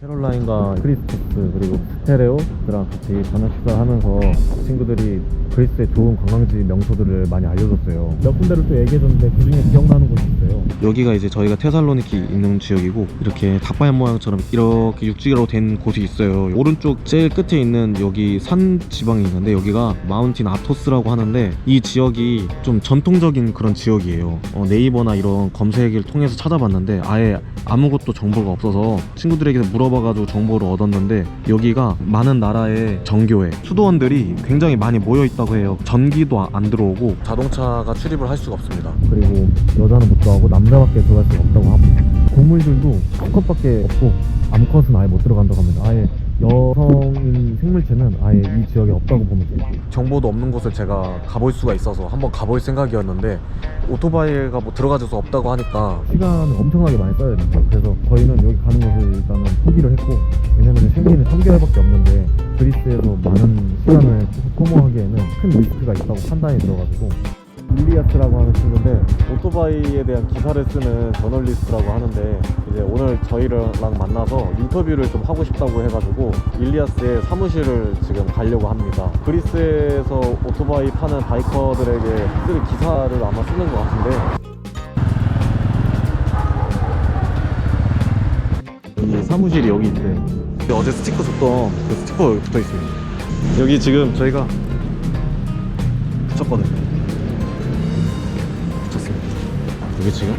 캐롤라인과 크리스토스 그리고 스테레오랑 같이 저녁 식사를 하면서 친구들이 그리스의 좋은 관광지 명소들을 많이 알려줬어요. 몇 군데를 또 얘기해줬는데 그 중에 기억나는 곳이 있어요. 여기가 이제 저희가 테살로니키 있는 지역이고 이렇게 닭발 모양처럼 이렇게 육지로 된 곳이 있어요. 오른쪽 제일 끝에 있는 여기 산 지방이 있는데 여기가 마운틴 아토스라고 하는데 이 지역이 좀 전통적인 그런 지역이에요. 어, 네이버나 이런 검색을 통해서 찾아봤는데 아예 아무것도 정보가 없어서 친구들에게 물어봐가지고 정보를 얻었는데 여기가 많은 나라의 정교회 수도원들이 굉장히 많이 모여 있다고 해요. 전기도 아- 안 들어오고 자동차가 출입을 할 수가 없습니다. 그리고 여자는 못 들어가고 남자밖에 들어갈 수가 없다고 합니다. 동물들도 수컷밖에 없고 암컷은 아예 못 들어간다고 합니다. 아예 여성인 생물체는 아예 이 지역에 없다고 보면 돼요. 정보도 없는 곳을 제가 가볼 수가 있어서 한번 가볼 생각이었는데 오토바이가 뭐 들어갈 수 없다고 하니까 시간을 엄청나게 많이 써야 됩니다. 그래서 저희는 여기 가는 것을 일단은 포기를 했고 왜냐면 생기는 3개월밖에 없는데 그리스에서 많은 시간을 소모하기에는 큰 리스크가 있다고 판단이 들어가지고 윌리아스라고 하는 친구인데 오토바이에 대한 기사를 쓰는 저널리스트라고 하는데 이제 오늘 저희랑 만나서 인터뷰를 좀 하고 싶다고 해가지고 일리아스의 사무실을 지금 가려고 합니다. 그리스에서 오토바이 타는 바이커들에게 쓸 기사를 아마 쓰는 것 같은데 여기 사무실이 여기 있대. 어제 스티커 줬던 그 스티커 붙어 있습니다. 여기 지금 저희가 붙였거든요. 여기 지금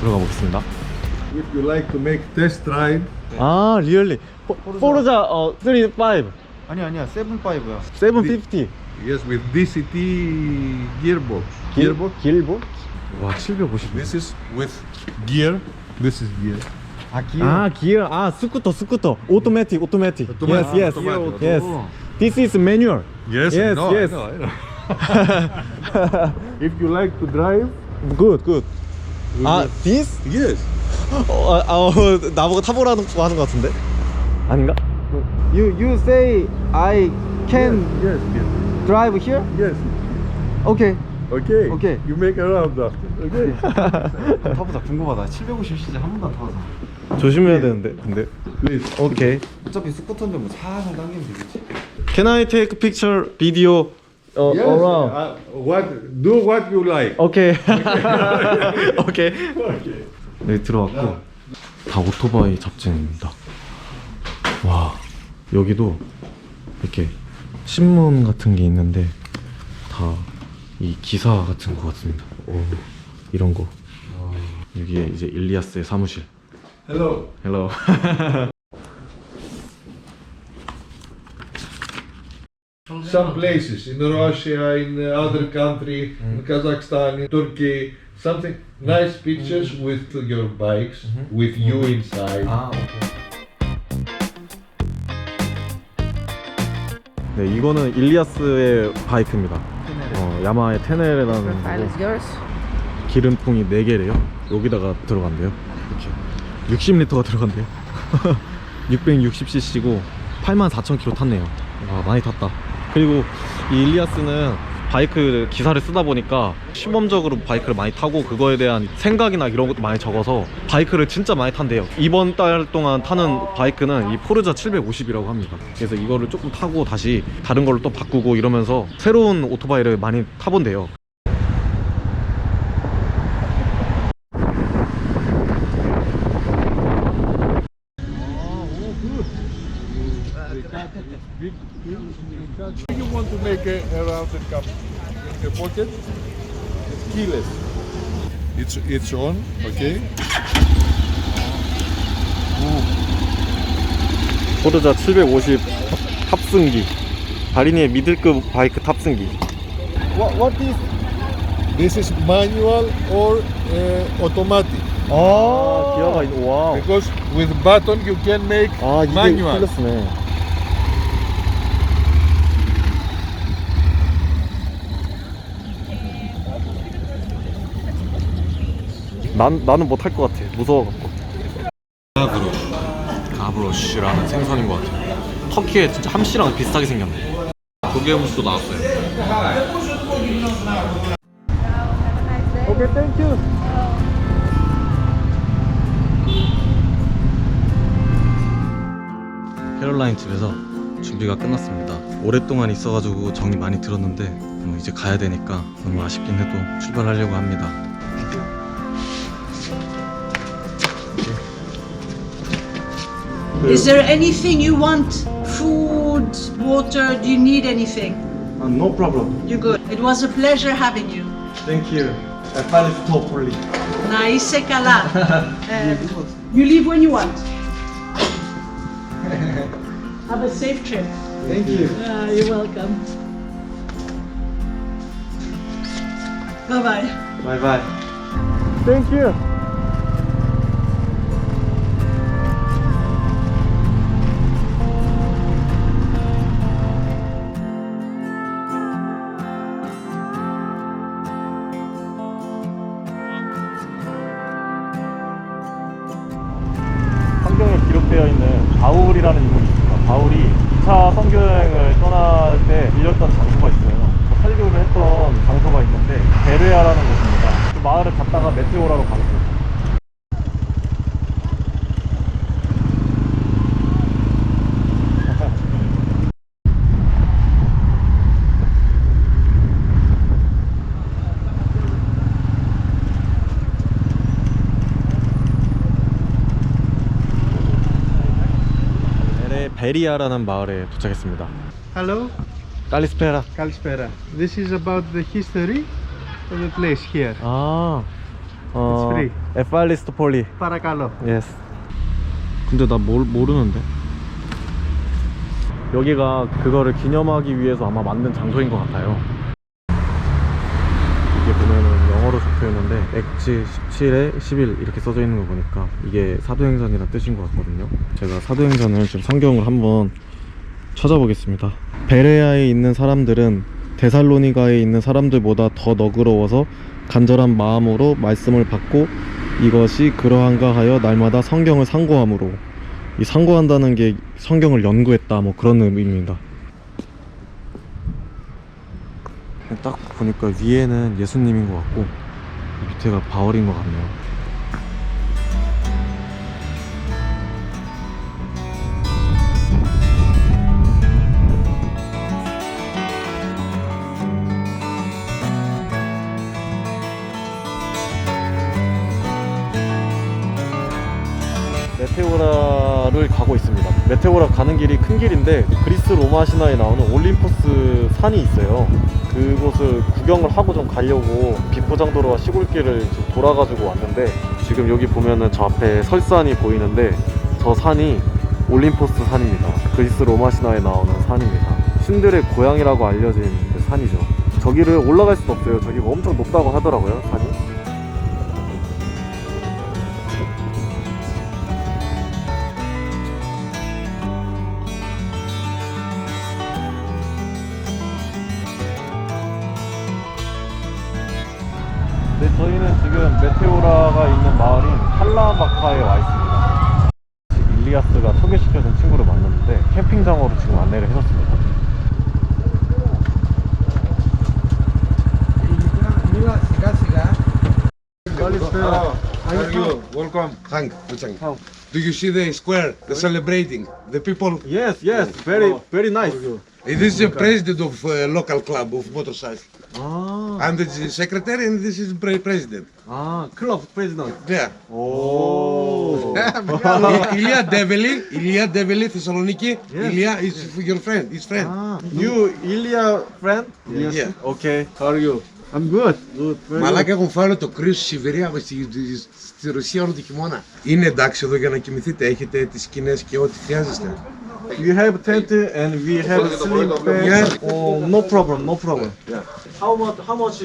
들어가 보겠습니다. If you like to make test drive, 아 리얼리 포르자 어 35, 아니 아니야 세븐파이브야 750. yes, with DCT gearbox. Gearbox. 길보? 와 750. This is with gear. This is gear. 아 기어 아 기어 아 스쿠터 스쿠터 오토매틱 오토매틱. Automatic, yes yes automatic. yes. This is manual. Yes, Yes, I know, yes. I know, I know. If you like to drive, good good. 아 this? yes. 어, 아, 어, 나보고 타보라는 거 하는 것 같은데? 아닌가? You you say I can Yes, yes, drive here? yes. Okay Okay. Okay. You make a round after. Okay. 타보자 궁금하다 750cc 한 번도 안 타봐서 조심해야 되는데 근데 Please. 오케이 어차피 스쿠터인데 뭐 살살 당기면 되겠지 Can I take picture video uh, Yes. around? uh, what? Do what you like. 오케이 오케이 네 들어왔고 다 오토바이 잡지입니다 와 여기도 이렇게 신문 같은 게 있는데 다 이 기사 같은 거 같습니다 오, 이런 거 여기에 이제 일리아스의 사무실 Hello. 헬로 Some places in Russia, in uh, other country, in Kazakhstan, in Turkey, something nice pictures with your bikes, with you inside. 아 오케이 네 이거는 일리아스의 바이크입니다 어, 야마하의 테네레라는 Profile is 거고 yours. 기름통이 4개래요 여기다가 들어간대요 이렇게 60리터가 들어간대요 660cc고 84,000km 탔네요 와 많이 탔다 그리고 이 일리아스는 바이크 기사를 쓰다 보니까 시범적으로 바이크를 많이 타고 그거에 대한 생각이나 이런 것도 많이 적어서 바이크를 진짜 많이 탄대요. 이번 달 동안 타는 바이크는 이 포르자 750이라고 합니다. 그래서 이거를 조금 타고 다시 다른 걸로 또 바꾸고 이러면서 새로운 오토바이를 많이 타본대요 If you want to make a, a rounded cup in the pocket, it's keyless. It's it's on, okay? 포르자 750 탑승기 바리니의 미들급 바이크 탑승기 What, what is? This is manual or uh, automatic. 아 기어가 있 와. Because with button you can make 아 이게 manual. 플러스네 난, 나는 못할 것 같아. 무서워갖고. 가브로쉬 가브로쉬라는 생선인 것 같아요. 터키에 진짜 함씨랑 비슷하게 생겼네. 조개무스도 나왔어요. 오케이 땡큐 캐롤라인 집에서 준비가 끝났습니다. 오랫동안 있어가지고 정이 많이 들었는데 어, 이제 가야 되니까 너무 아쉽긴 해도 출발하려고 합니다. Is there anything you want? Food, water? Do you need anything? Uh, no problem. You're good. It was a pleasure having you. Thank you. I felt it properly. Nice kala. Uh, you leave when you want. Have a safe trip. Thank you. Uh, you're welcome. Bye bye. Bye bye. Thank you. 기록되어 있는 바울이라는 인물이 있습니다. 바울이 2차 선교여행을 떠날 때 들렸던 장소가 있어요. 그 설교를 했던 장소가 있는데 베레아라는 곳입니다. 그 마을을 갔다가 메테오라로 가거든요. 베레 베리아라는 마을에 도착했습니다. Hello, 깔리스페라. Kalispera. This is about the history of the place here. 아, 어, It's free. 에팔리스토폴리. Parakalo. 예스. 근데 나뭘 모르는데. 여기가 그거를 기념하기 위해서 아마 만든 장소인 것 같아요. 이게 보면은 영어로 적혀 있는데 엑지 17에 11 이렇게 써져 있는 거 보니까 이게 사도행전이란 뜻인 것 같거든요. 제가 사도행전을 지금 성경을 한번 찾아보겠습니다. 베레아에 있는 사람들은 데살로니가에 있는 사람들보다 더 너그러워서 간절한 마음으로 말씀을 받고 이것이 그러한가 하여 날마다 성경을 상고함으로 이 상고한다는 게 성경을 연구했다 뭐 그런 의미입니다. 딱 보니까 위에는 예수님인 것 같고 밑에가 바울인 것 같네요. 메테오라를 가고 있습니다. 메테오라 가는 길이 큰 길인데 그리스 로마 신화에 나오는 올림포스 산이 있어요. 그곳을 구경을 하고 좀 가려고 비포장도로와 시골길을 돌아가지고 왔는데 지금 여기 보면은 저 앞에 설산이 보이는데 저 산이 올림포스 산입니다. 그리스 로마 신화에 나오는 산입니다. 신들의 고향이라고 알려진 그 산이죠. 저기를 올라갈 수도 없어요. 저기가 엄청 높다고 하더라고요, 산이. 칼라바카에 와 있습니다. 일리아스가 소개시켜준 친구를 만났는데 캠핑장으로 지금 안내를 해줬습니다. How are you? Welcome. Thank thank Do you see the square, the celebrating, the people? Yes, yes, very, very nice. This is the president of uh, local club of motorcycle. 아, I'm the secretary and this is the president. Ah, Κρόφ, president. Ναι. Yeah. Oh. Ηλία Ντέβελη, Ηλία Thessaloniki. Θεσσαλονίκη. Ηλία is your friend, his friend. Ah. You, Ηλία friend? Yes. Okay, how are you? I'm good. good Μαλάκα έχουν φάει το κρύο στη Σιβηρία, στη, στη, Ρωσία όλο το χειμώνα. Είναι εντάξει εδώ για να κοιμηθείτε, έχετε τις σκηνές και ό,τι χρειάζεστε. good. You have tent and we have sleep bed. Yeah. Oh, no problem, no problem. How much? How much?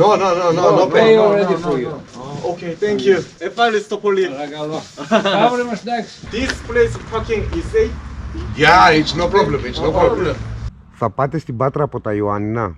No, no, no, no, no, pay already for you. Oh, okay, thank you. Εφάλιστο This place parking is safe. Yeah, it's no problem, it's no problem. Θα πάτε στην Πάτρα από τα Ιωάννινα.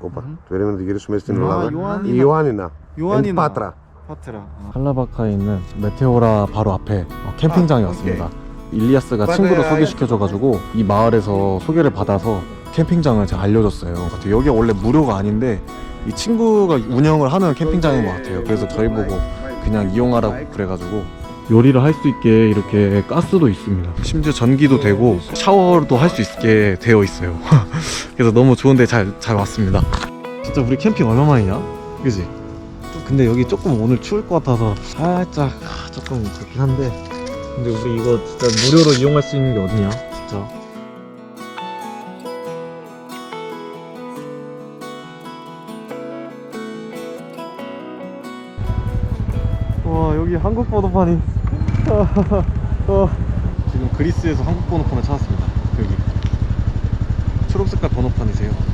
Όπα, περίμενα να την γυρίσουμε στην Ελλάδα. Ιωάννινα. Η Ιωάννινα. Ιωάννινα. Εν Πάτρα. 파트라. 칼라바카에 있는 메테오라 바로 앞에 어, 캠핑장에 왔습니다. 일리아스가. 친구를 소개시켜줘가지고 이 마을에서 소개를 받아서 캠핑장을 제가 알려줬어요. 여기가 원래 무료가 아닌데 이 친구가 운영을 하는 캠핑장인 것 같아요. 그래서 저희 보고 그냥 이용하라고 그래가지고 요리를 할 수 있게 이렇게 가스도 있습니다. 심지어 전기도 되고 샤워도 할 수 있게 되어 있어요. 그래서 너무 좋은데 잘, 잘 왔습니다. 진짜 우리 캠핑 얼마만이냐? 그지? 좀 근데 여기 조금 오늘 추울 것 같아서 살짝 조금 그렇긴 한데 근데 우리 이거 진짜 무료로 이용할 수 있는 게 어디냐? 진짜. 와 여기 한국 번호판이 어. 지금 그리스에서 한국 번호판을 찾았습니다 여기 초록색깔 번호판이세요